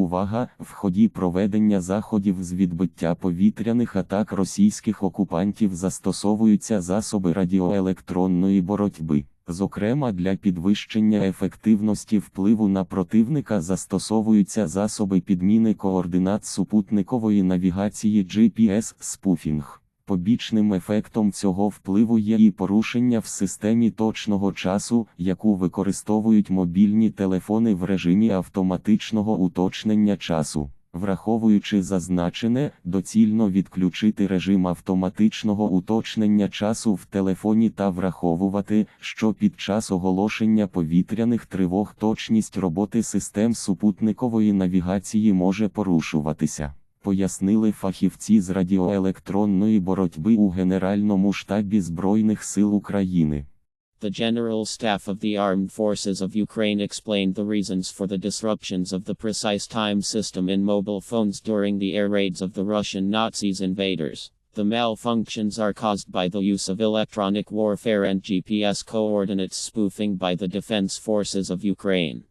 Увага! В ході проведення заходів з відбиття повітряних атак російських окупантів застосовуються засоби радіоелектронної боротьби. Зокрема, для підвищення ефективності впливу на противника застосовуються засоби підміни координат супутникової навігації GPS-спуфінг. Побічним ефектом цього впливу є і порушення в системі точного часу, яку використовують мобільні телефони в режимі автоматичного уточнення часу. Враховуючи зазначене, доцільно відключити режим автоматичного уточнення часу в телефоні та враховувати, що під час оголошення повітряних тривог точність роботи систем супутникової навігації може порушуватися. Пояснили фахівці з радіоелектронної боротьби у Генеральному штабі Збройних сил України. The General Staff of the Armed Forces of Ukraine explained the reasons for the disruptions of the precise time system in mobile phones during the air raids of the Russian Nazis invaders. The malfunctions are caused by the use of electronic warfare and GPS coordinates spoofing by the defense forces of Ukraine.